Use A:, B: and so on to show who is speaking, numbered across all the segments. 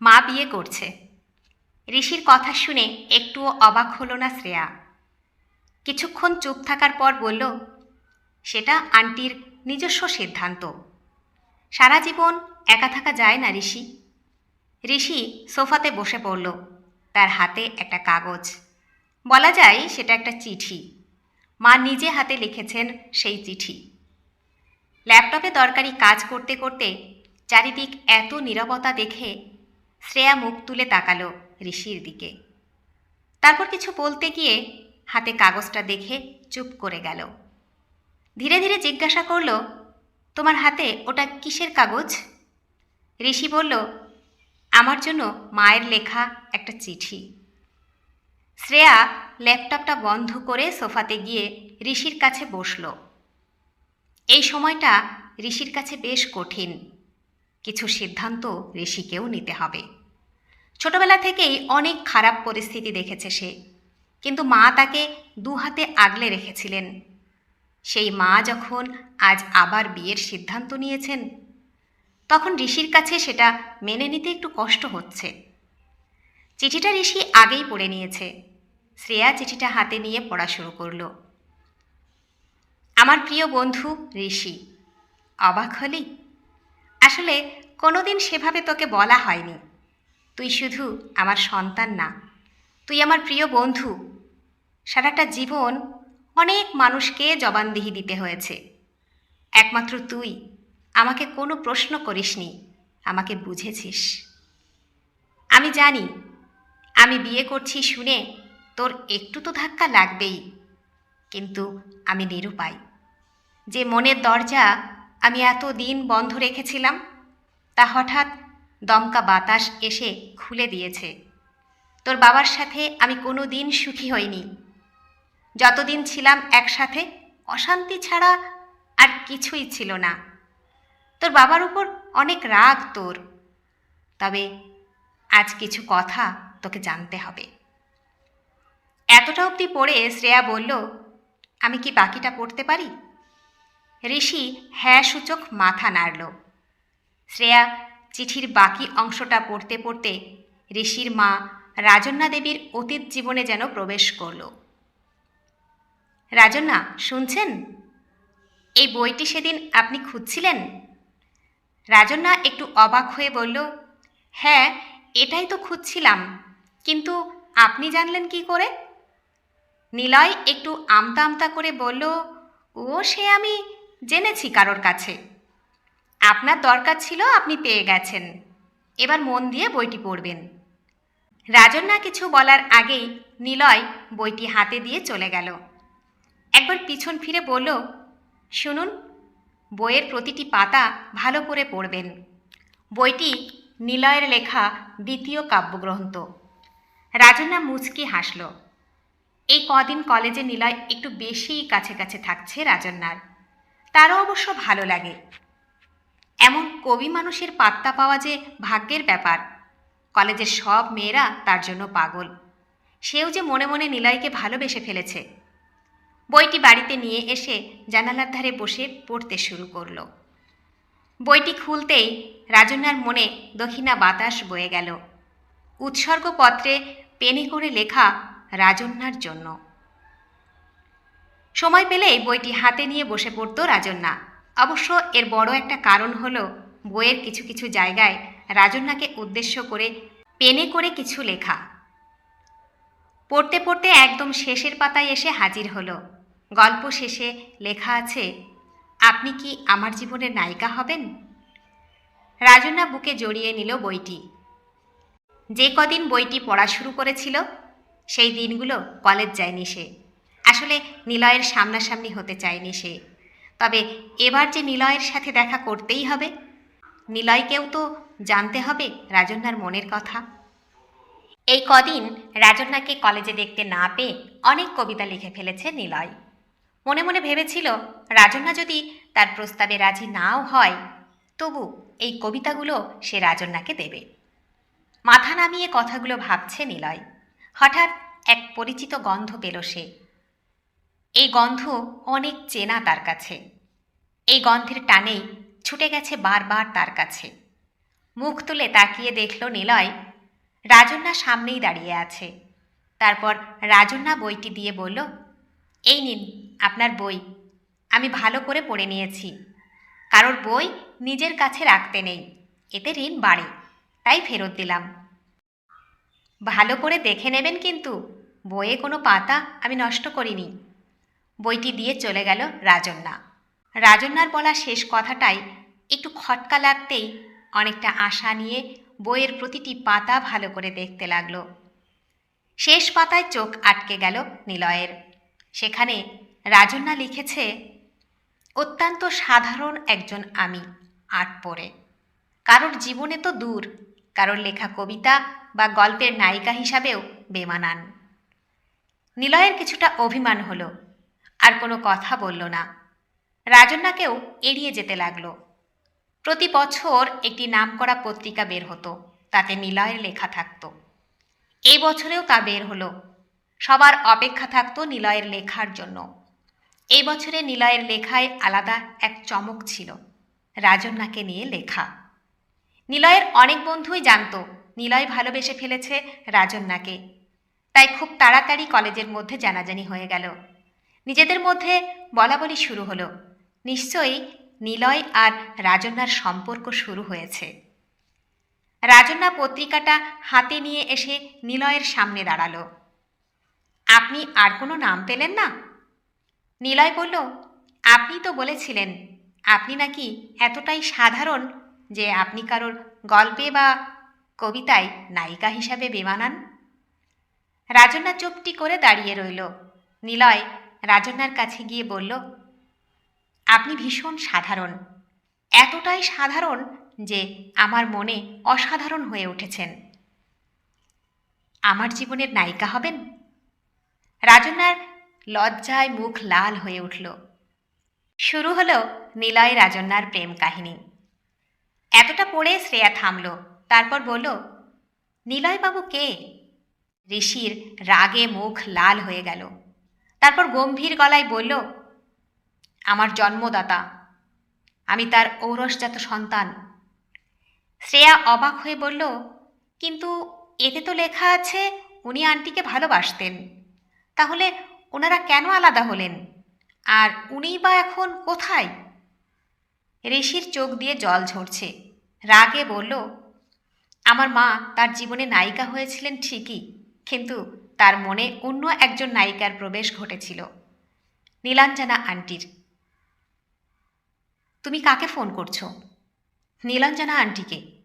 A: মা বিয়ে করছে। ঋষির কথা শুনে একটুও অবাক হলো না শ্রেয়া। কিছুক্ষণ চুপ থাকার পর বলল, সেটা আন্টির নিজস্ব সিদ্ধান্ত। সারা জীবন একা থাকা যায় না, ঋষি। ঋষি সোফাতে বসে পড়ল, তার হাতে একটা কাগজ। বলা যায় সেটা একটা চিঠি। মা নিজে হাতে লিখেছেন সেই চিঠি। ল্যাপটপে দরকারি কাজ করতে করতে চারিদিক এত নীরবতা দেখে শ্রেয়া মুখ তুলে তাকালো ঋষির দিকে। তারপর কিছু বলতে গিয়ে হাতে কাগজটা দেখে চুপ করে গেল। ধীরে ধীরে জিজ্ঞাসা করল, তোমার হাতে ওটা কিসের কাগজ? ঋষি বলল, আমার জন্য মায়ের লেখা একটা চিঠি। শ্রেয়া ল্যাপটপটা বন্ধ করে সোফাতে গিয়ে ঋষির কাছে বসল। এই সময়টা ঋষির কাছে বেশ কঠিন। কিছু সিদ্ধান্ত ঋষিকেও নিতে হবে। ছোটবেলা থেকেই অনেক খারাপ পরিস্থিতি দেখেছে সে। কিন্তু মা তাকে দু হাতে আগলে রেখেছিলেন। সেই মা যখন আজ আবার বিয়ের সিদ্ধান্ত নিয়েছেন, তখন ঋষির কাছে সেটা মেনে নিতে একটু কষ্ট হচ্ছে। চিঠিটা ঋষি আগেই পড়ে নিয়েছে। শ্রেয়া চিঠিটা হাতে নিয়ে পড়া শুরু করল। আমার প্রিয় বন্ধু ঋষি, অবাক হলি? আসলে কোনোদিন সেভাবে তোকে বলা হয়নি। তুই শুধু আমার সন্তান না, তুই আমার প্রিয় বন্ধু। সারাটা জীবন অনেক মানুষকে জবানদিহি দিতে হয়েছে। একমাত্র তুই আমাকে কোনো প্রশ্ন করিসনি, আমাকে বুঝেছিস। আমি জানি, আমি বিয়ে করছি শুনে তোর একটু তো ধাক্কা লাগবেই, কিন্তু আমি নিরুপায়। যে মনের দরজা আমি এত দিন বন্ধ রেখেছিলাম, তা হঠাৎ দমকা বাতাস এসে খুলে দিয়েছে। তোর বাবার সাথে আমি কোনো দিন সুখী হইনি। যতদিন ছিলাম একসাথে, অশান্তি ছাড়া আর কিছুই ছিল না। তোর বাবার উপর অনেক রাগ তোর। তবে আজ কিছু কথা তোকে জানতে হবে। এতটা অবধি পড়ে শ্রেয়া বলল, আমি কি বাকিটা পড়তে পারি? ঋষি হ্যাঁ সূচক মাথা নাড়ল। শ্রেয়া চিঠির বাকি অংশটা পড়তে পড়তে ঋষির মা রাজন্যা দেবীর অতীত জীবনে যেন প্রবেশ করল। রাজন্যা শুনছেন? এই বইটি সেদিন আপনি খুঁজছিলেন? রাজন্যা একটু অবাক হয়ে বলল হ্যাঁ এটাই তো খুঁজছিলাম, কিন্তু আপনি জানলেন কি করে? নিলয় একটু আমতা আমতা করে বলল, ও, সে আমি জেনেছি কারোর কাছে। আপনার দরকার ছিল, আপনি পেয়ে গেছেন। এবার মন দিয়ে বইটি পড়বেন। রাজন্যা কিছু বলার আগেই নিলয় বইটি হাতে দিয়ে চলে গেল। একবার পিছন ফিরে বলল, শুনুন, বইয়ের প্রতিটি পাতা ভালো করে পড়বেন। বইটি নিলয়ের লেখা দ্বিতীয় কাব্যগ্রন্থ। রাজন্যা মুচকি হাসল। এই কদিন কলেজে নিলয় একটু বেশিই কাছে কাছে থাকছে রাজন্যার। তারও অবশ্য ভালো লাগে। এমন কবি মানুষের পাত্তা পাওয়া যে ভাগ্যের ব্যাপার। কলেজের সব মেয়েরা তার জন্য পাগল। সেও যে মনে মনে নিলয়কে ভালোবেসে ফেলেছে। বইটি বাড়িতে নিয়ে এসে জানালার ধারে বসে পড়তে শুরু করল। বইটি খুলতেই রাজনার মনে দক্ষিণা বাতাস বয়ে গেল। উৎসর্গপত্রে পেনে করে লেখা রাজন্যার জন্য। সময় পেলেই বইটি হাতে নিয়ে বসে পড়ত রাজন্যা। অবশ্য এর বড় একটা কারণ হলো বইয়ের কিছু কিছু জায়গায় রাজন্যাকে উদ্দেশ্য করে, পেনে করে কিছু লেখা। পড়তে পড়তে একদম শেষের পাতায় এসে হাজির হলো। গল্প শেষে লেখা আছে, আপনি কি আমার জীবনের নায়িকা হবেন? রাজন্যা বুকে জড়িয়ে নিল বইটি। যে কদিন বইটি পড়া শুরু করেছিল, সেই দিনগুলো কলেজ যায়নি সে। আসলে নিলয়ের সামনাসামনি হতে চায়নি সে। তবে এবার যে নিলয়ের সাথে দেখা করতেই হবে, নিলয়কেও তো জানতে হবে রাজন্যার মনের কথা। এই কদিন রাজন্যাকে কলেজে দেখতে না পেয়ে অনেক কবিতা লিখে ফেলেছে নিলয়। মনে মনে ভেবেছিল, রাজন্যা যদি তার প্রস্তাবে রাজি নাও হয়, তবু এই কবিতাগুলো সে রাজন্যাকে দেবে। মাথা নামিয়ে কথাগুলো ভাবছে নিলয়। হঠাৎ এক পরিচিত গন্ধ পেল সে। এই গন্ধ অনেক চেনা তার কাছে। এই গন্ধের টানেই ছুটে গেছে বারবার তার কাছে। মুখ তুলে তাকিয়ে দেখল নিলয় রাজন্যা সামনেই দাঁড়িয়ে আছে। তারপর রাজন্যা বইটি দিয়ে বলল, এই নিন আপনার বই। আমি ভালো করে পড়ে নিয়েছি। কারোর বই নিজের কাছে রাখতে নেই। এতে ঋণ বাড়ে। তাই ফেরত দিলাম। ভালো করে দেখে নেবেন কিন্তু। বইয়ে কোনো পাতা আমি নষ্ট করিনি। বইটি দিয়ে চলে গেল রাজন্যা। রাজন্যার বলা শেষ কথাটাই একটু খটকা লাগতেই অনেকটা আশা নিয়ে বইয়ের প্রতিটি পাতা ভালো করে দেখতে লাগল। শেষ পাতায় চোখ আটকে গেল নিলয়ের। সেখানে রাজন্যা লিখেছে, অত্যন্ত সাধারণ একজন আমি, আট পড়ে। কারোর জীবনে তো দূর, কারোর লেখা কবিতা বা গল্পের নায়িকা হিসাবেও বেমানান। নিলয়ের কিছুটা অভিমান হলো। আর কোনো কথা বলল না। রাজন্যাকেও এড়িয়ে যেতে লাগল। প্রতি বছর একটি নামকরা পত্রিকা বের হতো, তাতে নিলয়ের লেখা থাকতো। এই বছরেও তা বের হলো। সবার অপেক্ষা থাকতো নিলয়ের লেখার জন্য। এই বছরে নিলয়ের লেখায় আলাদা এক চমক ছিল, রাজন্যাকে নিয়ে লেখা। নিলয়ের অনেক বন্ধুই জানত, নিলয় ভালোবেসে ফেলেছে রাজন্যাকে। তাই খুব তাড়াতাড়ি কলেজের মধ্যে জানাজানি হয়ে গেল। নিজেদের মধ্যে বলা বলি শুরু হলো। নিশ্চয়ই নিলয় আর রাজন্যার সম্পর্ক শুরু হয়েছে। রাজন্যা পত্রিকাটা হাতে নিয়ে এসে নিলয়ের সামনে দাঁড়াল। আপনি আর কোনো নাম পেলেন না? নিলয় বলল, আপনি তো বলেছিলেন, আপনি নাকি এতটাই সাধারণ যে আপনি কারোর গল্পে বা কবিতায় নায়িকা হিসাবে বেমানান? রাজন্যা চুপটি করে দাঁড়িয়ে রইল। নিলয় রাজন্যার কাছে গিয়ে বলল, আপনি ভীষণ সাধারণ। এতটাই সাধারণ যে আমার মনে অসাধারণ হয়ে উঠেছেন। আমার জীবনের নায়িকা হবেন? রাজন্যার লজ্জায় মুখ লাল হয়ে উঠল। শুরু হলো নিলয় রাজন্যার প্রেম কাহিনী। এতটা পড়ে শ্রেয়া থামল, তারপর বলল, নিলয়বাবু কে? ঋষির রাগে মুখ লাল হয়ে গেল। তারপর গম্ভীর গলায় বলল, আমার জন্মদাতা, আমি তার ঔরসজাত সন্তান। শ্রেয়া অবাক হয়ে বলল, কিন্তু এতে তো লেখা আছে উনি আন্টিকে ভালোবাসতেন। তাহলে ওনারা কেন আলাদা হলেন? আর উনিই বা এখন কোথায়? ঋষির চোখ দিয়ে জল ঝরছে। রাগে বলল, আমার মা তার জীবনে নায়িকা হয়েছিলেন ঠিকই, কিন্তু তার মনে অন্য একজন নায়িকার প্রবেশ ঘটেছিল। নীলাঞ্জনা আন্টির। তুমি কাকে ফোন করছ? নীলাঞ্জনা আন্টিকে।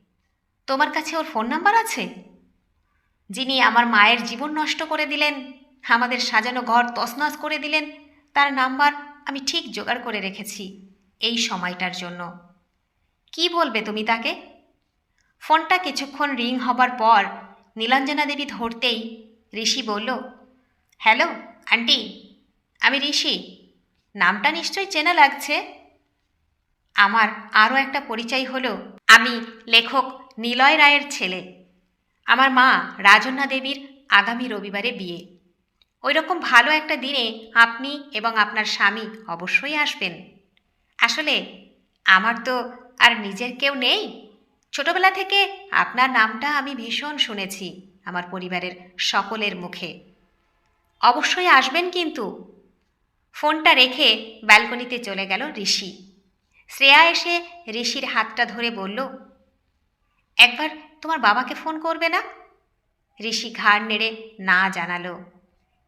A: তোমার কাছে ওর ফোন নাম্বার আছে? যিনি আমার মায়ের জীবন নষ্ট করে দিলেন, আমাদের সাজানো ঘর তছনছ করে দিলেন, তার নাম্বার আমি ঠিক জোগাড় করে রেখেছি এই সময়টার জন্য। কি বলবে তুমি তাকে? ফোনটা কিছুক্ষণ রিং হবার পর নীলাঞ্জনা দেবী ধরতেই ঋষি বলল, হ্যালো, আন্টি, আমি ঋষি। নামটা নিশ্চয়ই চেনা লাগছে? আমার আরও একটা পরিচয় হলো, আমি লেখক নিলয় রায়ের ছেলে। আমার মা রাজন্যা দেবীর আগামী রবিবারে বিয়ে। ওই রকম ভালো একটা দিনে আপনি এবং আপনার স্বামী অবশ্যই আসবেন। আসলে আমার তো আর নিজের কেউ নেই। ছোটবেলা থেকে আপনার নামটা আমি ভীষণ শুনেছি। আমার পরিবারের সকলের মুখে। অবশ্যই আসবেন কিন্তু। ফোনটা রেখে ব্যালকনিতে চলে গেল ঋষি। শ্রেয়া এসে ঋষির হাতটা ধরে বলল, একবার তোমার বাবাকে ফোন করবে না? ঋষি ঘাড় নেড়ে না জানালো।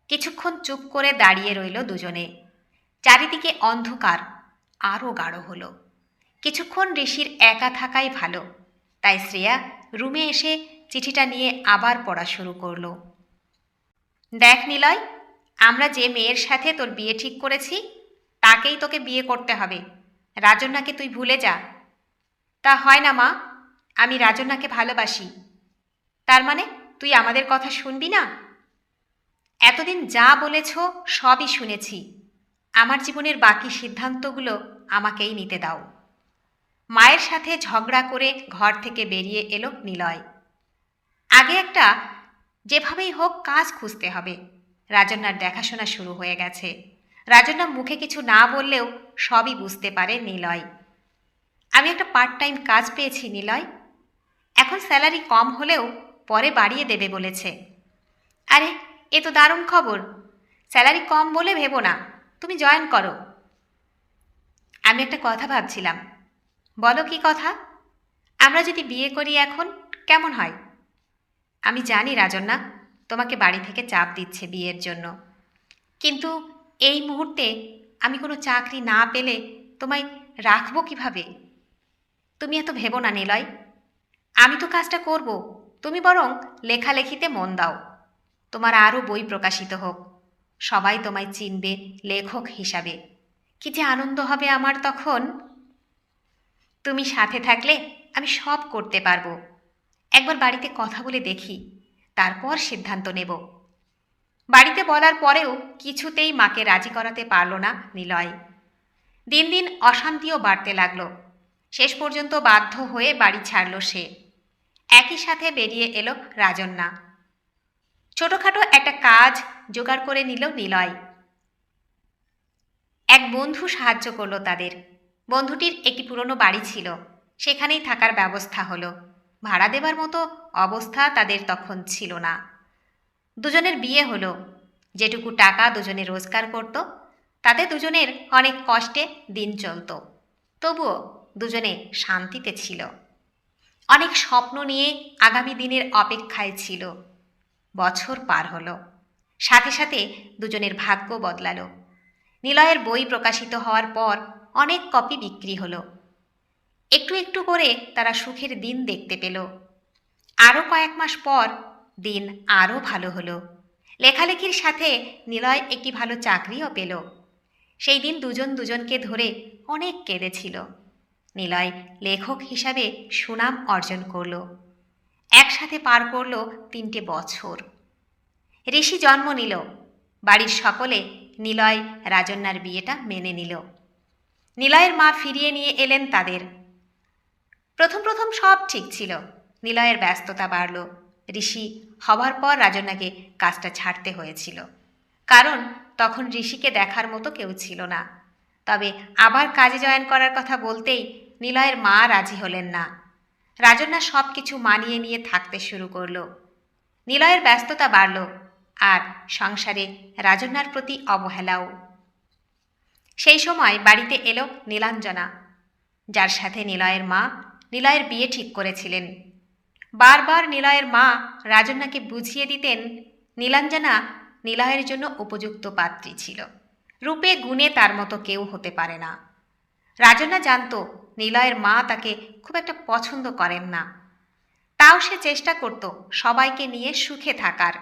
A: কিছুক্ষণ চুপ করে দাঁড়িয়ে রইল দুজনে। চারিদিকে অন্ধকার আরও গাঢ় হলো। কিছুক্ষণ ঋষির একা থাকাই ভালো। তাই শ্রেয়া রুমে এসে চিঠিটা নিয়ে আবার পড়া শুরু করল। দেখ নিলয়, আমরা যে মেয়ের সাথে তোর বিয়ে ঠিক করেছি, তাকেই তোকে বিয়ে করতে হবে। রাজন্যাকে তুই ভুলে যা। তা হয় না মা, আমি রাজন্যাকে ভালোবাসি। তার মানে তুই আমাদের কথা শুনবি না? এতদিন যা বলেছ, সবই শুনেছি। আমার জীবনের বাকি সিদ্ধান্তগুলো আমাকেই নিতে দাও। মায়ের সাথে ঝগড়া করে ঘর থেকে বেরিয়ে এলো নিলয়। আগে একটা যেভাবেই হোক কাজ খুঁজতে হবে। রাজন্যার দেখাশোনা শুরু হয়ে গেছে। রাজন্যা মুখে কিছু না বললেও সবই বুঝতে পারে নিলয়। আমি একটা পার্ট টাইম কাজ পেয়েছি, নিলয়। এখন স্যালারি কম হলেও পরে বাড়িয়ে দেবে বলেছে। আরে, এ তো দারুণ খবর। স্যালারি কম বলে ভেবো না, তুমি জয়েন করো। আমি একটা কথা ভাবছিলাম। বলো কি কথা? আমরা যদি বিয়ে করি এখন, কেমন হয়? আমি জানি রাজন্না তোমাকে বাড়ি থেকে চাপ দিচ্ছে বিয়ের জন্য। কিন্তু এই মুহূর্তে আমি কোনো চাকরি না পেলে তোমায় রাখব কীভাবে? তুমি এত ভেবো না, নিলয়। আমি তো কাজটা করব। তুমি বরং লেখালেখিতে মন দাও। তোমার আরও বই প্রকাশিত হোক। সবাই তোমায় চিনবে, লেখক হিসাবে। কি যে আনন্দ হবে আমার তখন। তুমি সাথে থাকলে আমি সব করতে পারব। একবার বাড়িতে কথা বলে দেখি, তারপর সিদ্ধান্ত নেব। বাড়িতে বলার পরেও কিছুতেই মাকে রাজি করাতে পারল না নিলয়। দিন দিন অশান্তিও বাড়তে লাগল। শেষ পর্যন্ত বাধ্য হয়ে বাড়ি ছাড়ল সে। একই সাথে বেরিয়ে এলো রাজন্না। ছোটখাটো একটা কাজ জোগাড় করে নিল নিলয়। এক বন্ধু সাহায্য করল তাদের। বন্ধুটির একটি পুরনো বাড়ি ছিল। সেখানেই থাকার ব্যবস্থা হলো। ভাড়া দেবার মতো অবস্থা তাদের তখন ছিল না। দুজনের বিয়ে হলো, যেটুকু টাকা দুজনে রোজগার করত তাদের দুজনের অনেক কষ্টে দিন চলত। তবুও দুজনে শান্তিতে ছিল। অনেক স্বপ্ন নিয়ে আগামী দিনের অপেক্ষায় ছিল। বছর পার হলো। সাথে সাথে দুজনের ভাগ্য বদলালো। নিলয়ের বই প্রকাশিত হওয়ার পর অনেক কপি বিক্রি হলো। একটু একটু করে তারা সুখের দিন দেখতে পেল। আরও কয়েক মাস পর দিন আরও ভালো হলো। লেখালেখির সাথে নিলয় একটি ভালো চাকরিও পেল। সেই দিন দুজন দুজনকে ধরে অনেক কেঁদেছিল। নিলয় লেখক হিসাবে সুনাম অর্জন করল। একসাথে পার করল তিনটে বছর। ঋষি জন্ম নিল। বাড়ির সকলে নিলয় রাজন্যার বিয়েটা মেনে নিল। নিলয়ের মা ফিরিয়ে নিয়ে এলেন তাদের। প্রথম প্রথম সব ঠিক ছিল। নিলয়ের ব্যস্ততা বাড়ল। ঋষি হবার পর রাজনাকে কাজটা ছাড়তে হয়েছিল। কারণ তখন ঋষিকে দেখার মতো কেউ ছিল না। তবে আবার কাজে জয়েন করার কথা বলতেই নিলয়ের মা রাজি হলেন না। রাজন্যা সব কিছু মানিয়ে নিয়ে থাকতে শুরু করল। নিলয়ের ব্যস্ততা বাড়ল আর সংসারে রাজন্যার প্রতি অবহেলাও। সেই সময় বাড়িতে এলো নীলাঞ্জনা। যার সাথে নিলয়ের মা নিলয়ের বিয়ে ঠিক করেছিলেন। বারবার নিলয়ের মা রাজন্যাকে বুঝিয়ে দিতেন, নীলাঞ্জনা নিলয়ের জন্য উপযুক্ত পাত্রী ছিল। রূপে গুণে তার মতো কেউ হতে পারে না। রাজন্যা জানত নিলয়ের মা তাকে খুব একটা পছন্দ করেন না। তাও সে চেষ্টা করত সবাইকে নিয়ে সুখে থাকার।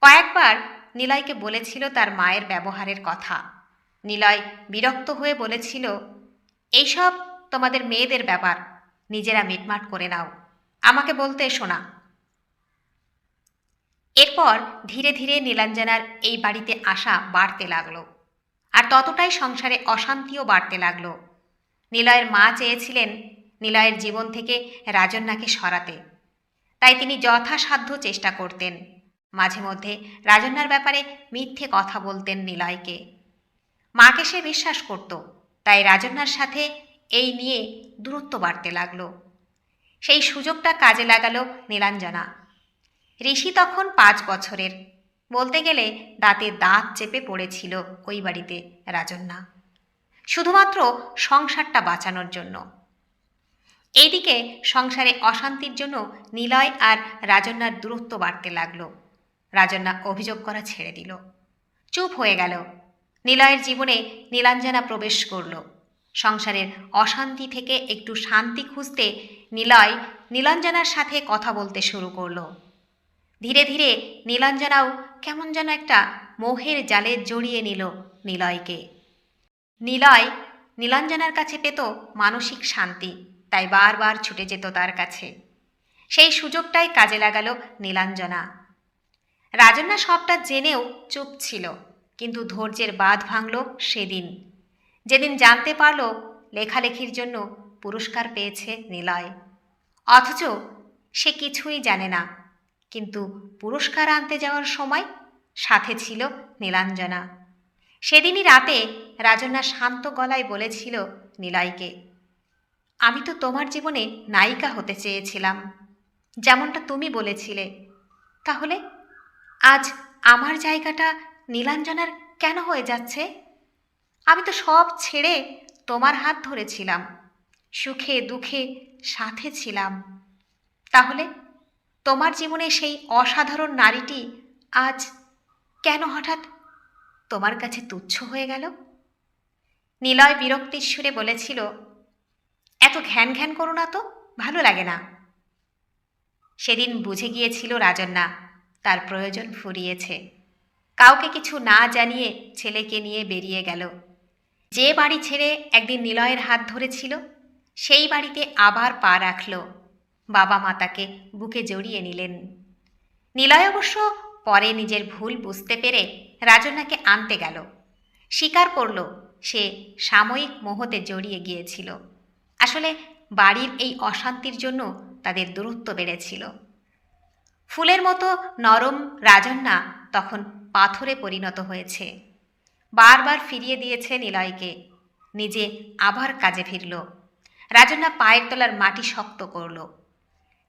A: কয়েকবার নিলয়কে বলেছিল তার মায়ের ব্যবহারের কথা। নিলয় বিরক্ত হয়ে বলেছিল, এইসব তোমাদের মেয়েদের ব্যাপার। নিজেরা মিটমাট করে নাও। আমাকে বলতে এসো না। এরপর ধীরে ধীরে নীলাঞ্জনার এই বাড়িতে আসা বাড়তে লাগল। আর ততটাই সংসারে অশান্তিও বাড়তে লাগল। নিলয়ের মা চেয়েছিলেন নিলয়ের জীবন থেকে রাজন্যাকে সরাতে। তাই তিনি যথাসাধ্য চেষ্টা করতেন। মাঝে মধ্যে রাজন্যার ব্যাপারে মিথ্যে কথা বলতেন নিলয়কে। মাকে সে বিশ্বাস করত, তাই রাজন্যার সাথে এই নিয়ে দূরত্ব বাড়তে লাগল। সেই সুযোগটা কাজে লাগালো নীলাঞ্জনা। ঋষি তখন পাঁচ বছরের। বলতে গেলে দাঁতে দাঁত চেপে পড়েছিল ওই বাড়িতে রাজন্যা। শুধুমাত্র সংসারটা বাঁচানোর জন্য। এইদিকে সংসারে অশান্তির জন্য নিলয় আর রাজন্যার দূরত্ব বাড়তে লাগল। রাজন্যা অভিযোগ করা ছেড়ে দিল। চুপ হয়ে গেল। নিলয়ের জীবনে নীলাঞ্জনা প্রবেশ করল। সংসারের অশান্তি থেকে একটু শান্তি খুঁজতে নিলয় নীলাঞ্জনার সাথে কথা বলতে শুরু করল। ধীরে ধীরে নীলাঞ্জনাও কেমন যেন একটা মোহের জালে জড়িয়ে নিল নিলয়কে। নিলয় নীলাঞ্জনার কাছে পেত মানসিক শান্তি, তাই বারবার ছুটে যেত তার কাছে। সেই সুযোগটাই কাজে লাগালো নীলাঞ্জনা। রাজন্যা সবটা জেনেও চুপ ছিল, কিন্তু ধৈর্যের বাঁধ ভাঙল সেদিন। যেদিন জানতে পারল লেখালেখির জন্য পুরস্কার পেয়েছে নিলয়। অথচ সে কিছুই জানে না, কিন্তু পুরস্কার আনতে যাওয়ার সময় সাথে ছিল নীলাঞ্জনা। সেদিনই রাতে রাজন্যা শান্ত গলায় বলেছিল নিলয়কে, আমি তো তোমার জীবনে নায়িকা হতে চেয়েছিলাম। যেমনটা তুমি বলেছিলে। তাহলে আজ আমার জায়গাটা নীলাঞ্জনার কেন হয়ে যাচ্ছে? আমি তো সব ছেড়ে তোমার হাত ধরেছিলাম। সুখে দুঃখে সাথে ছিলাম। তাহলে তোমার জীবনে সেই অসাধারণ নারীটি আজ কেন হঠাৎ তোমার কাছে তুচ্ছ হয়ে গেল? নিলয় বিরক্তির সুরে বলেছিল, এত ঘ্যান ঘ্যান করো না তো, ভালো লাগে না। সেদিন বুঝে গিয়েছিল রাজন্যা, তার প্রয়োজন ফুরিয়েছে। কাউকে কিছু না জানিয়ে ছেলেকে নিয়ে বেরিয়ে গেল। যে বাড়ি ছেড়ে একদিন নিলয়ের হাত ধরেছিল, সেই বাড়িতে আবার পা রাখল। বাবা মা তাকে বুকে জড়িয়ে নিলেন। নিলয় অবশ্য পরে নিজের ভুল বুঝতে পেরে রাজন্যাকে আনতে গেল। স্বীকার করল, সে সাময়িক মোহতে জড়িয়ে গিয়েছিল। আসলে বাড়ির এই অশান্তির জন্য তাদের দূরত্ব বেড়েছিল। ফুলের মতো নরম রাজন্যা তখন পাথরে পরিণত হয়েছে। বারবার ফিরিয়ে দিয়েছে নিলয়কে। নিজে আবার কাজে ফিরল। রাজন্যা পায়ের তলার মাটি শক্ত করল।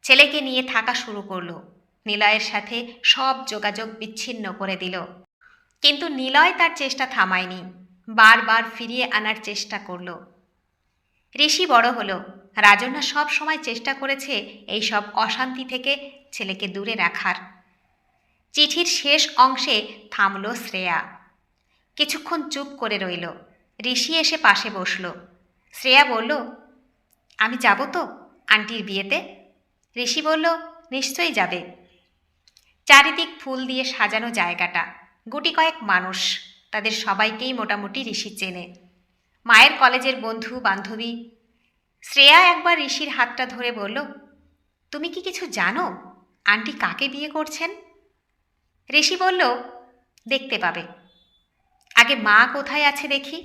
A: ছেলেকে নিয়ে থাকা শুরু করল। নিলয়ের সাথে সব যোগাযোগ বিচ্ছিন্ন করে দিল। কিন্তু নিলয় তার চেষ্টা থামায়নি। বারবার ফিরিয়ে আনার চেষ্টা করল। ঋষি বড় হলো। রাজন্যা সব সময় চেষ্টা করেছে এই সব অশান্তি থেকে ছেলেকে দূরে রাখার। চিঠির শেষ অংশে থামল শ্রেয়া। কিছুক্ষণ চুপ করে রইল। ঋষি এসে পাশে বসল। শ্রেয়া বলল, আমি যাব তো আন্টির বিয়েতে? ঋষি বলল, নিশ্চয়ই যাবে। চারিদিক ফুল দিয়ে সাজানো জায়গাটা। গুটি কয়েক মানুষ, তাদের সবাইকেই মোটামুটি ঋষি চেনে। মায়ের কলেজের বন্ধু, বান্ধবী। শ্রেয়া একবার ঋষির হাতটা ধরে বলল, তুমি কি কিছু জানো? আন্টি কাকে বিয়ে করছেন? ঋষি বলল, দেখতে পাবে। আগে মা কোথায় আছে দেখি?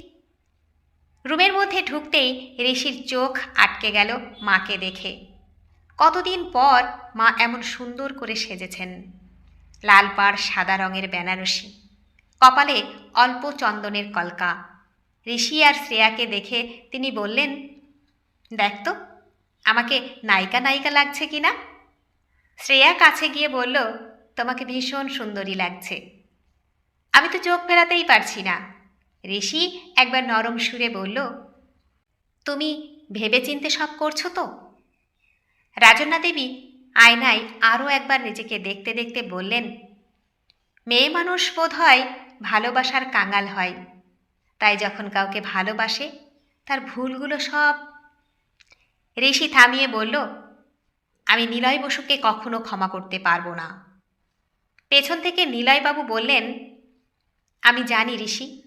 A: রুমের মধ্যে ঢুকতেই ঋষির চোখ আটকে গেল মাকে দেখে। কতদিন পর মা এমন সুন্দর করে সেজেছেন। লাল পাড় সাদা রঙের বেনারসি, কপালে অল্প চন্দনের কলকা। ঋষি আর শ্রেয়াকে দেখে তিনি বললেন, দেখ তো, আমাকে নায়িকা নায়িকা লাগছে কি না? শ্রেয়া কাছে গিয়ে বলল, তোমাকে ভীষণ সুন্দরী লাগছে। আমি তো চোখ ফেরাতেই পারছি না। ঋষি একবার নরম সুরে বলল, তুমি ভেবেচিন্তে সব করছ তো? রাজন্যা দেবী আয়নায় আরও একবার নিজেকে দেখতে দেখতে বললেন, মেয়ে মানুষ বোধ হয় ভালোবাসার কাঙাল হয়। তাই যখন কাউকে ভালোবাসে, তার ভুলগুলো সব ঋষি থামিয়ে বলল, আমি নিলয় বসুকে কখনো ক্ষমা করতে পারব না পেছন থেকে নিলয়বাবু বললেন আমি জানি, ঋষি।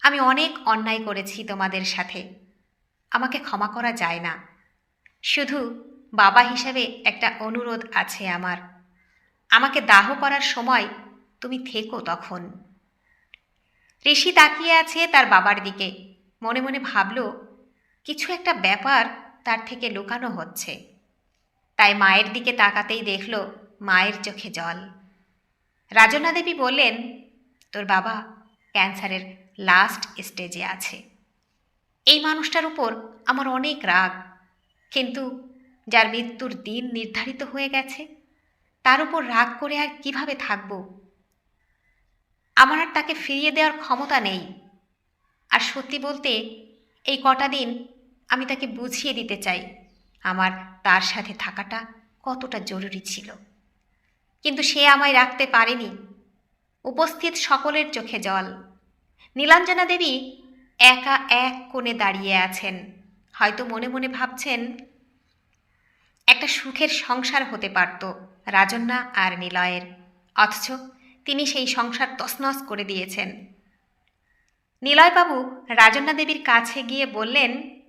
A: আমি অনেক অন্যায় করেছি তোমাদের সাথে। আমাকে ক্ষমা করা যায় না। শুধু বাবা হিসাবে একটা অনুরোধ আছে আমার। আমাকে দাহ করার সময় তুমি থেকো তখন। ঋষি তাকিয়ে আছে তার বাবার দিকে। মনে মনে ভাবল, কিছু একটা ব্যাপার তার থেকে লুকানো হচ্ছে। তাই মায়ের দিকে তাকাতেই দেখল, মায়ের চোখে জল। রাজনা দেবী বললেন, তোর বাবা ক্যান্সারের লাস্ট স্টেজে আছে। এই মানুষটার উপর আমার অনেক রাগ। কিন্তু যার মৃত্যুর দিন নির্ধারিত হয়ে গেছে, তার উপর রাগ করে আর কীভাবে থাকব? আমার আর তাকে ফিরিয়ে দেওয়ার ক্ষমতা নেই। আর সত্যি বলতে, এই কটা দিন আমি তাকে বুঝিয়ে দিতে চাই, আমার তার সাথে থাকাটা কতটা জরুরি ছিল। কিন্তু সে আমায় রাখতে পারেনি। উপস্থিত সকলের চোখে জল। নীলাঞ্জনা দেবী একা এক কোণে দাঁড়িয়ে আছেন। হয়তো মনে মনে ভাবছেন, একটা সুখের সংসার হতে পারত রাজন্যা আর নিলয়ের। অথচ তিনি সেই সংসার তছনছ করে দিয়েছেন। নিলয়বাবু রাজন্যা দেবীর কাছে গিয়ে বললেন,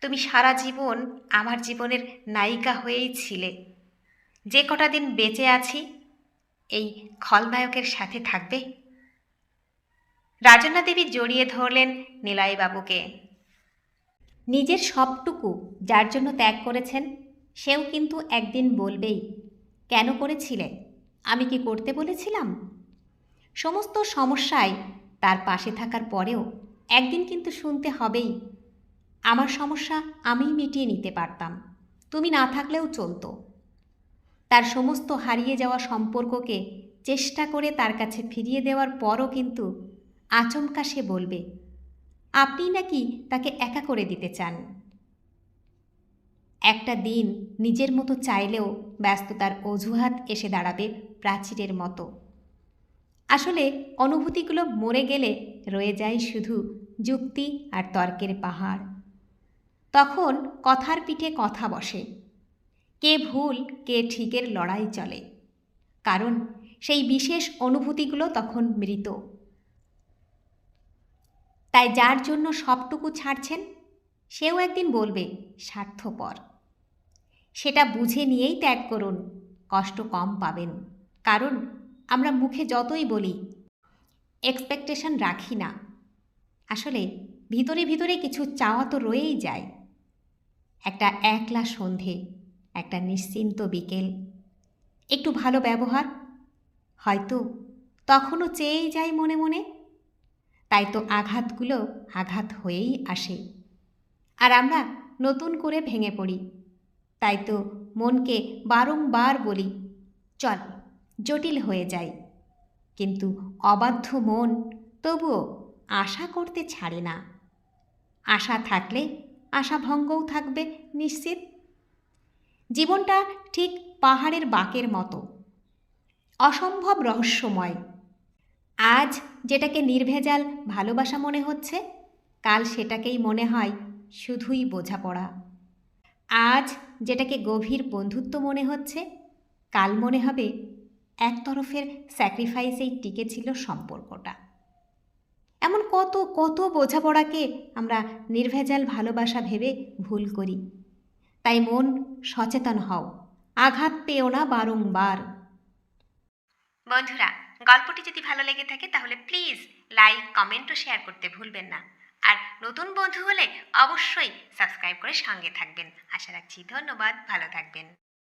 A: তুমি সারা জীবন আমার জীবনের নায়িকা হয়েই ছিলে। যে কটা দিন বেঁচে আছি এই খলনায়কের সাথে থাকবে? রাজনা দেবী জড়িয়ে ধরলেন নিলয়বাবুকে নিজের সবটুকু যার জন্য ত্যাগ করেছেন, সেও কিন্তু একদিন বলবেই, কেন করেছিলে? আমি কি করতে বলেছিলাম? সমস্ত সমস্যায় তার পাশে থাকার পরেও একদিন কিন্তু শুনতে হবেই, আমার সমস্যা আমিই মিটিয়ে নিতে পারতাম। তুমি না থাকলেও চলতো। তার সমস্ত হারিয়ে যাওয়া সম্পর্ককে চেষ্টা করে তার কাছে ফিরিয়ে দেওয়ার পরও কিন্তু আচমকা সে বলবে, আপনি নাকি তাকে একা করে দিতে চান? একটা দিন নিজের মতো চাইলেও ব্যস্ততার অজুহাত এসে দাঁড়াবে প্রাচীরের মতো। আসলে অনুভূতিগুলো মরে গেলে রয়ে যায় শুধু যুক্তি আর তর্কের পাহাড়। তখন কথার পিঠে কথা বসে। কে ভুল, কে ঠিকের লড়াই চলে। কারণ সেই বিশেষ অনুভূতিগুলো তখন মৃত। তাই যার জন্য সবটুকু ছাড়ছেন, সেও একদিন বলবে, স্বার্থপর। সেটা বুঝে নিয়েই ত্যাগ করুন, কষ্ট কম পাবেন। কারণ আমরা মুখে যতই বলি, এক্সপেকটেশন রাখি না। আসলে ভিতরে ভিতরে কিছু চাওয়া তো রয়েই যায়। একটা একলা সন্ধে একটা নিশ্চিন্ত বিকেল। একটু ভালো ব্যবহার? হয়তো। তখনও চেয়েই যাই মনে মনে। তাই তো আঘাতগুলো আঘাত হয়েই আসে। আর আমরা নতুন করে ভেঙে পড়ি। তাই তো মনকে বারংবার বলি, চল, জটিল হয়ে যায় কিন্তু অবাধ্য মন তবুও আশা করতে ছাড়ে না। আশা থাকলে আশাভঙ্গও থাকবে নিশ্চিত। জীবনটা ঠিক পাহাড়ের বাঁকের মতো। অসম্ভব রহস্যময়। আজ যেটাকে নির্ভেজাল ভালোবাসা মনে হচ্ছে, কাল সেটাকেই মনে হয় শুধুই বোঝাপড়া। আজ যেটাকে গভীর বন্ধুত্ব মনে হচ্ছে, কাল মনে হবে এক তরফের স্যাক্রিফাইসেই টিকে ছিল সম্পর্কটা। এমন কত কত বোঝাপড়াকে আমরা নির্ভেজাল ভালোবাসা ভেবে ভুল করি। তাই মন সচেতন হও। আঘাত পেও না বারংবার। বন্ধুরা, গল্পটি যদি ভালো লেগে থাকে তাহলে প্লিজ লাইক, কমেন্ট ও শেয়ার করতে ভুলবেন না। আর নতুন বন্ধু হলে অবশ্যই সাবস্ক্রাইব করে সঙ্গে থাকবেন। আশা রাখছি ধন্যবাদ, ভালো থাকবেন।